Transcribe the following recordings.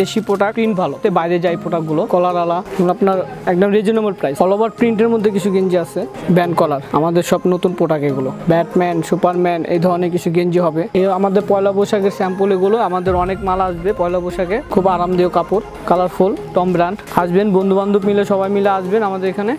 দেশি product print ভালো। তে বাইরে যায় প্রোডাক্টগুলো কলার আলা। আপনার একদম রিজনেবল প্রাইস অল ওভার প্রিন্টের মধ্যে কিছু গেঞ্জি আছে ব্যান্ড কলার আমাদের সব নতুন প্রোডাক্ট এগুলো। ব্যাটম্যান সুপারম্যান এই ধরনের কিছু গেঞ্জি হবে। এই আমাদের পয়লা বৈশাখের স্যাম্পল এগুলো আমাদের অনেক মাল আসবে পয়লা বৈশাখে। খুব আরামদায়ক কাপড় কালারফুল টম ব্র্যান্ড আসবেন বন্ধু বান্ধব মিলে সবাই মিলে আসবেন আমাদের এখানে।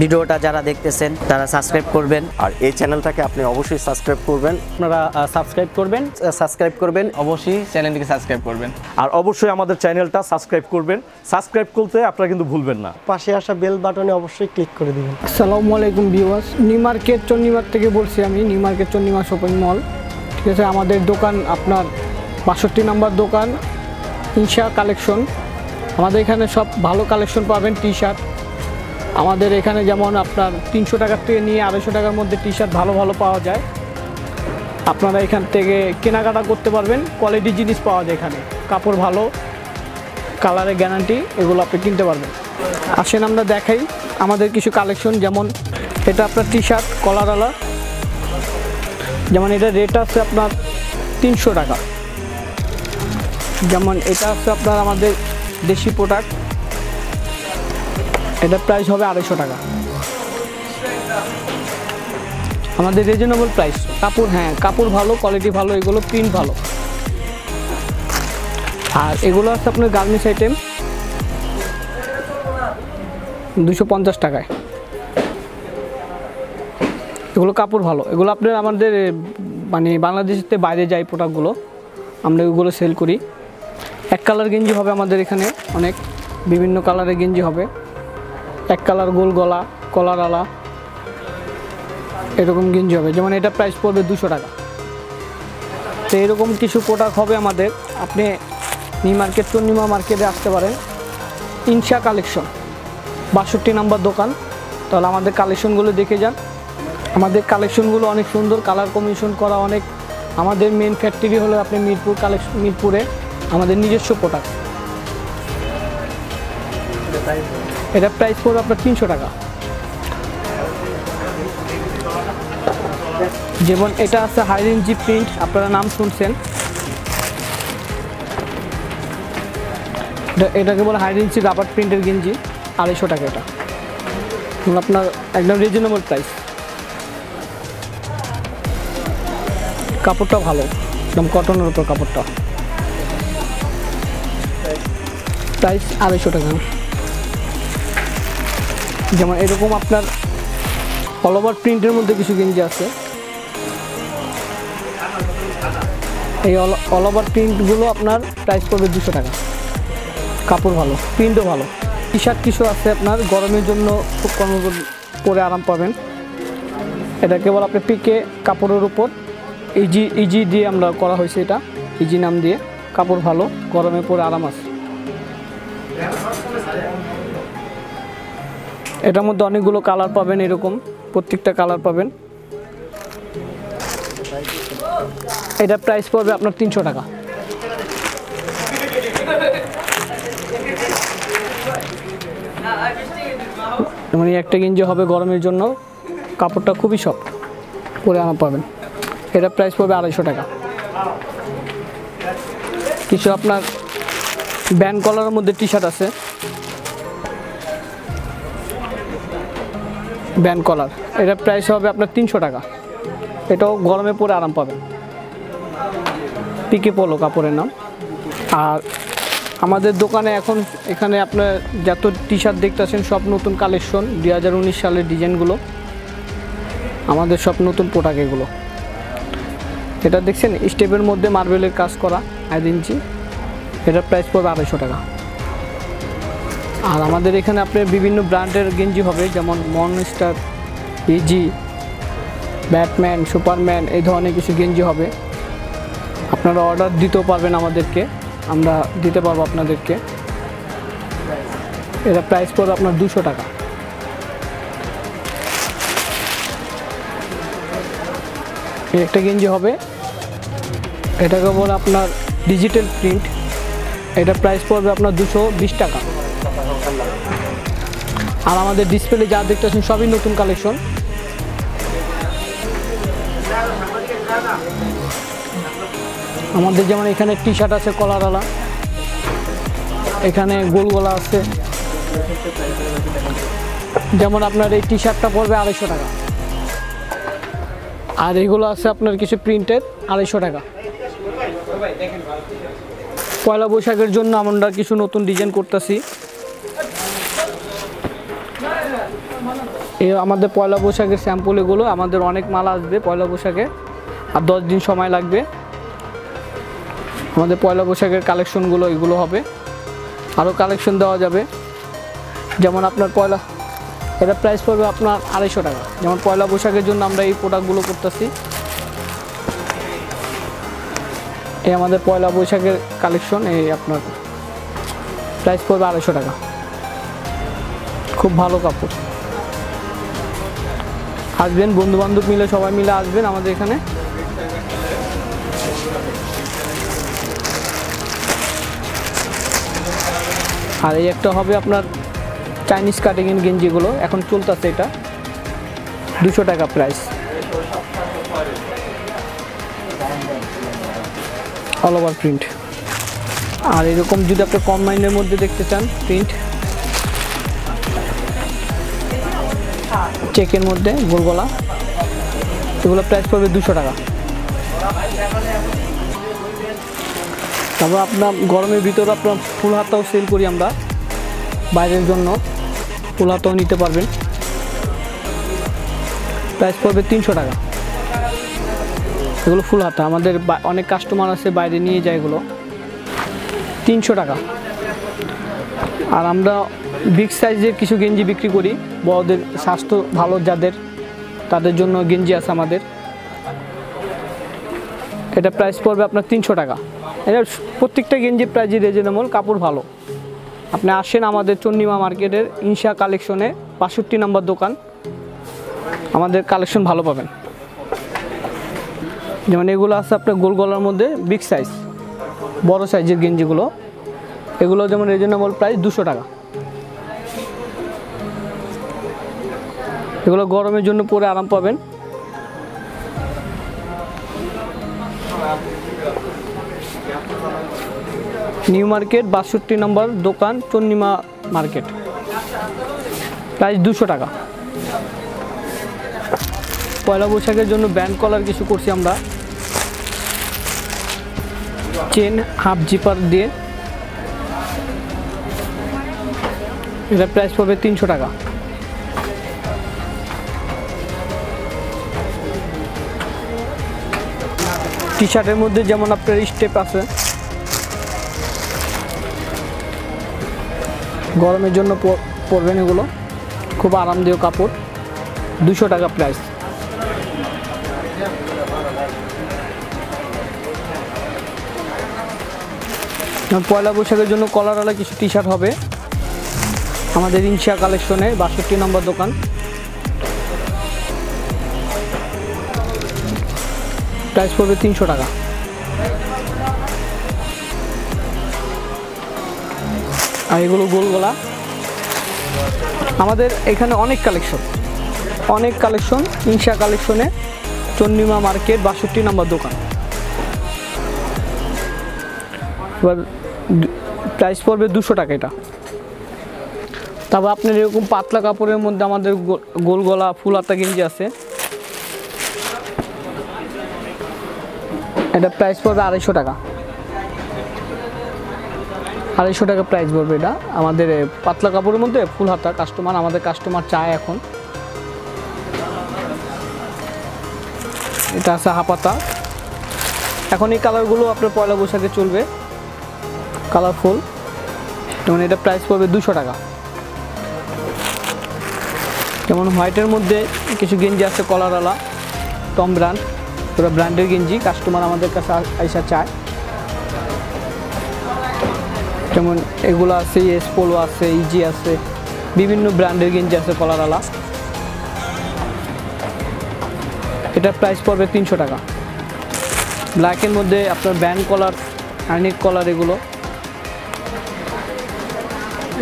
ভিডিওটা যারা দেখতেছেন তারা সাবস্ক্রাইব করবেন। আর এই চ্যানেলটাকে আপনি অবশ্যই সাবস্ক্রাইব করবেন। আপনারা সাবস্ক্রাইব করবেন। সাবস্ক্রাইব করবেন। অবশ্যই চ্যানেলটিকে সাবস্ক্রাইব করবেন। আর অবশ্যই আমাদের চ্যানেলটা সাবস্ক্রাইব করবেন। সাবস্ক্রাইব করতে আপনারা কিন্তু ভুলবেন না। পাশে আসা বেল বাটনে অবশ্যই ক্লিক করে দিবেন। আসসালামু আলাইকুম ভিউয়ার্স নিউ মার্কেট চন্ডিমার থেকে বলছি আমি নিউ মার্কেট চন্ডিমার শপিং মল। ঠিক আছে আমাদের দোকান আপনার বাষট্টি নাম্বার দোকান ইনশা কালেকশন। আমাদের এখানে সব ভালো কালেকশন পাবেন টি শার্ট আমাদের এখানে যেমন আপনার তিনশো টাকার থেকে নিয়ে আড়াইশো টাকার মধ্যে টি শার্ট ভালো ভালো পাওয়া যায়। আপনারা এখান থেকে কেনাকাটা করতে পারবেন কোয়ালিটি জিনিস পাওয়া যায় এখানে। কাপড় ভালো কালারের গ্যারান্টি এগুলো আপনি কিনতে পারবেন। আসেন আমরা দেখাই আমাদের কিছু কালেকশন যেমন এটা আপনার টি শার্ট কলারওয়ালা যেমন এটা রেট আছে আপনার তিনশো টাকা। যেমন এটা আছে আপনার আমাদের দেশি প্রোডাক্ট এটার প্রাইস হবে আড়াইশো টাকা। আমাদের রিজনেবল প্রাইস কাপড় হ্যাঁ কাপড় ভালো কোয়ালিটি ভালো, এগুলো প্রিন্ট ভালো। আর এগুলো আছে আপনার গার্মেন্টস আইটেম। দুশো পঞ্চাশ টাকায়। এগুলো কাপড় ভালো। এগুলো আপনার আমাদের মানে বাংলাদেশের বাইরে যায় প্রোডাক্টগুলো আমরা এগুলো সেল করি। এক কালার গেঞ্জি হবে আমাদের এখানে অনেক। বিভিন্ন কালারের গেঞ্জি হবে। এক কালার গোল গলা কলার আলা। এরকম গেঞ্জি হবে। যেমন এটা প্রাইস পড়বে দুশো টাকা। তো এরকম কিছু প্রোডাক্ট হবে আমাদের। আপনি নিউ মার্কেট পূর্ণিমা মার্কেটে আসতে পারেন ইনশা কালেকশন। বাষট্টি নাম্বার দোকান। তাহলে আমাদের কালেকশনগুলো দেখে যান। আমাদের কালেকশনগুলো অনেক সুন্দর, কালার কমিশন করা অনেক। আমাদের মেন ফ্যাক্টরি হলো আপনি মিরপুর কালেকশন মিরপুরে আমাদের নিজস্ব প্রোডাক্ট এটা প্রাইস পড়বে আপনার তিনশো টাকা। যেমন এটা আছে হাই রেঞ্জি প্রিন্ট আপনারা নাম শুনছেন। এটাকে বলে হাই রেঞ্জি রাবার প্রিন্টের গেঞ্জি, আড়াইশো টাকা এটা। এবং আপনার একদম রিজনেবল প্রাইস কাপড়টা ভালো, একদম কটনের উপর কাপড়টা। প্রাইস আড়াইশো টাকা। যেমন এরকম আপনার অল ওভার প্রিন্টের মধ্যে কিছু গেঞ্জি আছে। এই অল ওভার প্রিন্টগুলো আপনার প্রাইস পড়বে দুশো টাকা। কাপড় ভালো প্রিন্টও ভালো। টি শার্ট কিছু আছে আপনার, গরমের জন্য খুব কম পরে আরাম পাবেন। এটা কেবল আপনি পিকে কাপড়ের উপর ইজি ইজি দিয়ে আমরা করা হয়েছে এটা ইজি নাম দিয়ে। কাপড় ভালো, গরমে পরে আরাম আছে। এটার মধ্যে অনেকগুলো কালার পাবেন, এরকম প্রত্যেকটা কালার পাবেন। এটা প্রাইস পড়বে আপনার তিনশো টাকা। মানে একটা গেঞ্জি হবে গরমের জন্য। কাপড়টা খুবই সফট পরে আনা পাবেন। এটা প্রাইস পড়বে আড়াইশো টাকা। কিছু আপনার ব্যান কলারের মধ্যে টি শার্ট আছে। ব্যান কলার এটা প্রাইস হবে আপনার তিনশো টাকা। এটাও গরমে পরে আরাম পাবেন। পিকে পোলো কাপড়ের নাম। আর আমাদের দোকানে এখন এখানে আপনার যত টি শার্ট দেখতেছেন, সব নতুন কালেকশন দুই হাজার উনিশ সালের ডিজাইনগুলো। আমাদের সব নতুন প্রোডাক্ট এগুলো। এটা দেখছেন, স্টেপের মধ্যে মার্বেলের কাজ করা আড়াই ইঞ্চি। এটার প্রাইস পড়বে আড়াইশো টাকা। আর আমাদের এখানে আপনার বিভিন্ন ব্র্যান্ডের গেঞ্জি হবে, যেমন মনস্টার ইজি ব্যাটম্যান সুপারম্যান এই ধরনের কিছু গেঞ্জি হবে। আপনারা অর্ডার দিতেও পারবেন আমাদেরকে। আমরা দিতে পারব আপনাদেরকে। এটা প্রাইস পড়বে আপনার দুশো টাকা। একটা গেঞ্জি হবে। এটাকে বলে আপনার ডিজিটাল প্রিন্ট এটা প্রাইস পড়বে আপনার দুশো বিশ টাকা। আর আমাদের ডিসপ্লে যা দেখতেছেন সবই নতুন কালেকশন আমাদের যেমন এখানে টি শার্ট আছে কলারওয়ালা এখানে গোল গলা আছে। যেমন আপনার এই টি শার্টটা পড়বে আড়াইশো টাকা। আর এগুলো আছে আপনার কিছু প্রিন্টেড আড়াইশো টাকা। পয়লা বৈশাখের জন্য আমরা কিছু নতুন ডিজাইন করতেছি। এ আমাদের পয়লা বৈশাখের স্যাম্পল এগুলো, আমাদের অনেক মাল আসবে পয়লা বৈশাখে। আর দশ দিন সময় লাগবে। আমাদের পয়লা বৈশাখের কালেকশনগুলো এগুলো হবে। আরও কালেকশন দেওয়া যাবে। যেমন আপনার পয়লা এটা প্রাইস পড়বে আপনার আড়াইশো টাকা। যেমন পয়লা বৈশাখের জন্য আমরা এই প্রোডাক্টগুলো করতেছি। এই আমাদের পয়লা বৈশাখের কালেকশন এই আপনার প্রাইস পড়বে আড়াইশো টাকা। খুব ভালো কাপড়। আসবেন বন্ধু বান্ধব মিলে, সবাই মিলে আসবেন আমাদের এখানে। আর এই একটা হবে আপনার চাইনিজ কাটিং ইন গেঞ্জিগুলো। এখন চলতেছে এটা। দুশো টাকা প্রাইস অল ওভার প্রিন্ট আর এরকম যদি আপনি কম মাইন্ডের মধ্যে দেখতে চান প্রিন্ট চেকের মধ্যে গোলগলা এগুলো প্রাইস পড়বে দুশো টাকা। তারপর আপনার গরমের ভিতরে আপনার ফুল হাতাও সেল করি আমরা। বাইরের জন্য ফুল হাতাও নিতে পারবেন। প্রাইস পড়বে তিনশো টাকা। এগুলো ফুল হাতা। আমাদের অনেক কাস্টমার আছে, বাইরে নিয়ে যায় এগুলো। তিনশো টাকা। আর আমরা বিগ সাইজের কিছু গেঞ্জি বিক্রি করি। বড়দের স্বাস্থ্য ভালো যাদের, তাদের জন্য গেঞ্জি আছে আমাদের। এটা প্রাইস পড়বে আপনার তিনশো টাকা। এটা প্রত্যেকটা গেঞ্জি প্রাইজই রিজনেবল কাপড় ভালো। আপনি আসেন আমাদের চন্ডিমা মার্কেটের ইনশা কালেকশনে, বাষট্টি নম্বর দোকান। আমাদের কালেকশন ভালো পাবেন। যেমন এগুলো আছে আপনার গোল গলার মধ্যে বিগ সাইজ বড় সাইজের গেঞ্জিগুলো। এগুলো যেমন রিজনেবল প্রাইস দুশো টাকা। এগুলো গরমের জন্য পরে আরাম পাবেন। নিউ মার্কেট, বাষট্টি নম্বর দোকান, চন্নিমা মার্কেট। প্রাইস দুশো টাকা। পয়লা বৈশাখের জন্য ব্যান্ড কলার কিছু করছি আমরা। চেন, হাফ জিপার দিয়ে। এটা প্রাইস পাবে তিনশো টাকা। টি শার্টের মধ্যে যেমন আপনার স্টেপ আছে গরমের জন্য পরবেন এগুলো। খুব আরামদায়ক কাপড়। দুশো টাকা প্রাইস পয়লা বৈশাখের জন্য কলারওয়ালা কিছু টি শার্ট হবে। আমাদের ইনশিয়া কালেকশনে বাষট্টি নম্বর দোকান। প্রাইস পড়বে তিনশো টাকা। আর এগুলো গোল গলা। আমাদের এখানে অনেক কালেকশন। অনেক কালেকশন, ইনশা কালেকশনে চন্ডিমা মার্কেট বাষট্টি নম্বর দোকান। এবার প্রাইস পড়বে দুশো টাকা এটা। তারপর আপনার এরকম পাতলা কাপড়ের মধ্যে আমাদের গোল গলা ফুল হাতা গেঞ্জি আছে। এটা প্রাইস পড়বে আড়াইশো টাকা। আড়াইশো টাকা প্রাইস পড়বে এটা। আমাদের পাতলা কাপড়ের মধ্যে ফুল হাতা কাস্টমার আমাদের কাস্টমার চায় এখন। এটা আছে হাপাতা এখন এই কালারগুলো আপনার পয়লা বৈশাখে চলবে কালারফুল যেমন এটা প্রাইস পড়বে দুশো টাকা। যেমন হোয়াইটের মধ্যে কিছু গেঞ্জি আছে কলারওয়ালা টম ব্র্যান্ড পুরো ব্র্যান্ডের গেঞ্জি কাস্টমার আমাদের কাছে আইসা চায়। যেমন এগুলো আছে, এস পোলো আছে, ইজি আছে, বিভিন্ন ব্র্যান্ডের গেঞ্জি আছে কলারওয়ালা এটার প্রাইস পড়বে তিনশো টাকা। ব্ল্যাকের মধ্যে আপনার ব্যান্ড কলার আর্নিক কলার এগুলো।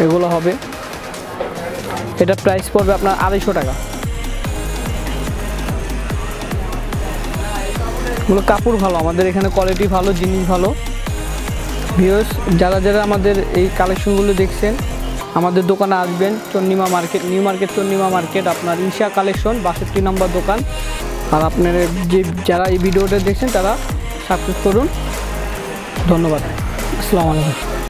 এগুলো হবে। এটা প্রাইস পড়বে আপনার আড়াইশো টাকা। এগুলো কাপড় ভালো, আমাদের এখানে কোয়ালিটি ভালো, জিনিস ভালো। ভিউস যারা যারা আমাদের এই কালেকশনগুলো দেখছেন, আমাদের দোকানে আসবেন, Chandima market, New Market, Chandima market, আপনার ঈশা কালেকশন বাষট্টি নম্বর দোকান। আর আপনার যে, যারা এই ভিডিওটা দেখছেন, তারা সাকসেস করুন। ধন্যবাদ। আসসালামু আলাইকুম।